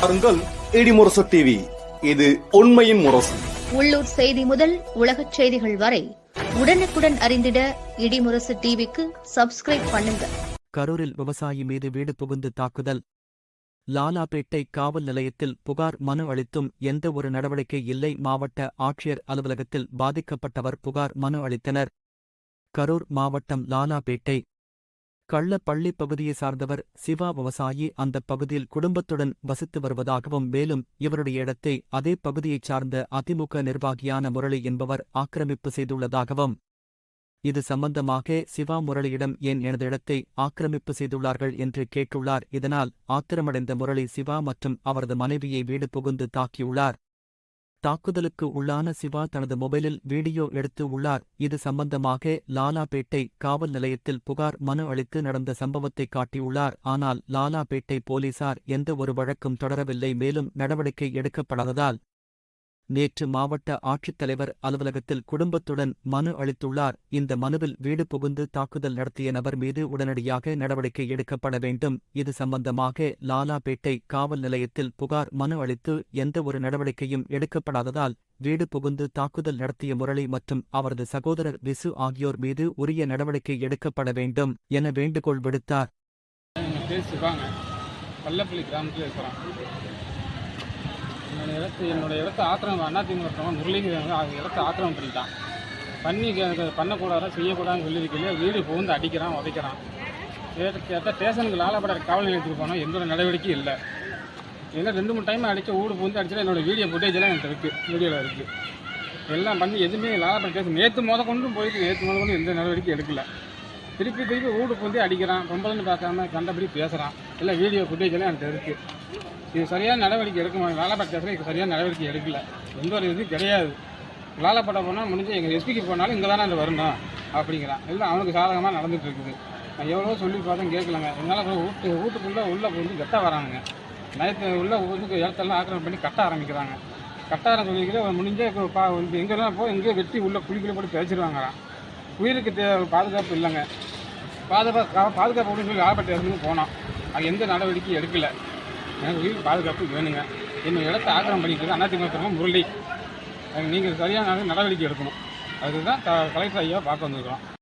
பாருங்கள் இடிமுரசு டிவி இது உண்மையின் முரசு. உள்ளூர் செய்தி முதல் உலகச் செய்திகள் வரை உடனுக்குடன் அறிந்திட இடிமுரசு டிவிக்கு சப்ஸ்கிரைப் பண்ணுங்க. கரூரில் விவசாயி மீது வீடு புகுந்து தாக்குதல். லாலாபேட்டை காவல் நிலையத்தில் புகார் மனு அளித்தும் எந்த ஒரு நடவடிக்கை இல்லை. மாவட்ட ஆட்சியர் அலுவலகத்தில் பாதிக்கப்பட்டவர் புகார் மனு அளித்தனர். கரூர் மாவட்டம் லாலாபேட்டை கள்ளப்பள்ளி பகுதியை சார்ந்தவர் சிவா விவசாயி அந்த பகுதியில் குடும்பத்துடன் வசித்து வருவதாகவும் மேலும் இவருடைய இடத்தை அதே பகுதியைச் சார்ந்த அதிமுக நிர்வாகியான முரளி என்பவர் ஆக்கிரமிப்பு செய்துள்ளதாகவும் இது சம்பந்தமாக சிவா முரளியிடம் ஏன் எனது இடத்தை ஆக்கிரமிப்பு செய்துள்ளார்கள் என்று கேட்டுள்ளார். இதனால் ஆத்திரமடைந்த முரளி சிவா மற்றும் அவரது மனைவியை வீடு புகுந்து தாக்கியுள்ளார். தாக்குதலுக்கு உள்ளான சிவா தனது மொபைலில் வீடியோ எடுத்து உள்ளார். இது சம்பந்தமாக லாலாபேட்டை காவல் நிலையத்தில் புகார் மனு அளித்து நடந்த சம்பவத்தை காட்டியுள்ளார். ஆனால் லாலாபேட்டை போலீசார் எந்த ஒரு வழக்கும் தொடரவில்லை. மேலும் நடவடிக்கை எடுக்கப்படாததால் நேற்று மாவட்ட ஆட்சித்தலைவர் அலுவலகத்தில் குடும்பத்துடன் மனு அளித்துள்ளார். இந்த மனுவில் வீடு புகுந்து தாக்குதல் நடத்திய நபர் மீது உடனடியாக நடவடிக்கை எடுக்கப்பட வேண்டும். இது சம்பந்தமாக லாலாபேட்டை காவல் நிலையத்தில் புகார் மனு அளித்து எந்த ஒரு நடவடிக்கையும் எடுக்கப்படாததால் வீடு புகுந்து தாக்குதல் நடத்திய முரளி மற்றும் அவரது சகோதரர் விசு ஆகியோர் மீது உரிய நடவடிக்கை எடுக்கப்பட வேண்டும் என வேண்டுகோள் விடுத்தார். என்னோடய இடத்து என்னோட இடத்த ஆக்கிரமம் அதிமுக இருக்கிறவங்க முரளிங்கிறவங்க அவங்க இடத்த ஆக்கிரமம் பண்ணிட்டான் பண்ணி பண்ணக்கூடாது செய்யக்கூடாதுன்னு சொல்லியிருக்கல வீடு புகுந்து அடிக்கிறான் உதைக்கிறான். கேட்ட கேட்டால் ஸ்டேஷனுக்கு லாலப்படாத காவல் நிலையத்துக்கு போனால் எந்த ஒரு நடவடிக்கையும் இல்லை. ஏன்னா ரெண்டு மூணு டைம் அடிச்சு ஊடு புகுந்து அடிச்சா என்னோட வீடியோ ஃபுட்டேஜ் எனக்கு என்கிட்ட இருக்குது வீடியோவில் இருக்குது எல்லாம் பண்ணி எதுவுமே லாலப்பட ஸ்டேஷன் நேற்று மொதல் கொண்டு போயிட்டு நேற்று மொதல் கொண்டு எந்த நடவடிக்கையும் எடுக்கல. திருப்பி திருப்பி வீட்டுக்கு வந்து அடிக்கிறான். பொம்பளைன்னு பார்க்காம கண்டபடி பேசுகிறான் இல்லை வீடியோ ஃபுட்டேஜ் எல்லாம் இருக்குது இது சரியான நடவடிக்கை எடுக்க மாட்டேன் லாலாப்பட்ட ஸ்டேஷன் இது சரியான நடவடிக்கை எடுக்கல. எந்த ஒரு இது கிடையாது. வேலைப்பட போனால் முடிஞ்சு எங்கள் எஸ்பிக்கு போனாலும் இங்கே தானே அது வரணும் அப்படிங்கிறான். இல்லை அவனுக்கு சாதகமாக நடந்துகிட்டு இருக்குது. நான் எவ்வளோ சொல்லி பார்த்தோம் கேட்கலங்க. என்னால் வீட்டு வீட்டுக்குள்ளே உள்ளே வந்து கட்ட வரானுங்க. நைட்டு உள்ளே வந்து இடத்தெல்லாம் ஆக்கிரமம் பண்ணி கட்ட ஆரம்பிக்கிறாங்க. கட்ட ஆரம்பிக்கிற முடிஞ்சே இப்போ பா வந்து எங்கே போய் எங்கேயோ வெட்டி உள்ளே குழிக்குள்ளே போட்டு பேசிடுவாங்களாம் உயிருக்கு தே பாதுகாப்பு இல்லைங்க. பாதுகாப்பு பாதுகாப்பு அப்படின்னு சொல்லி லாபட்ட இடத்துக்கு போனோம். அது எந்த நடவடிக்கையும் எடுக்கலை. எனக்கு உயிர் பாதுகாப்பு வேணுங்க. என்னோட இடத்த ஆக்கிரம் பண்ணிக்கிறது அதிமுக முரளி. நீங்கள் சரியான நடவடிக்கை எடுக்கணும். அதுதான் த கலெக்டர் ஐயா பார்க்க வந்திருக்கிறோம்.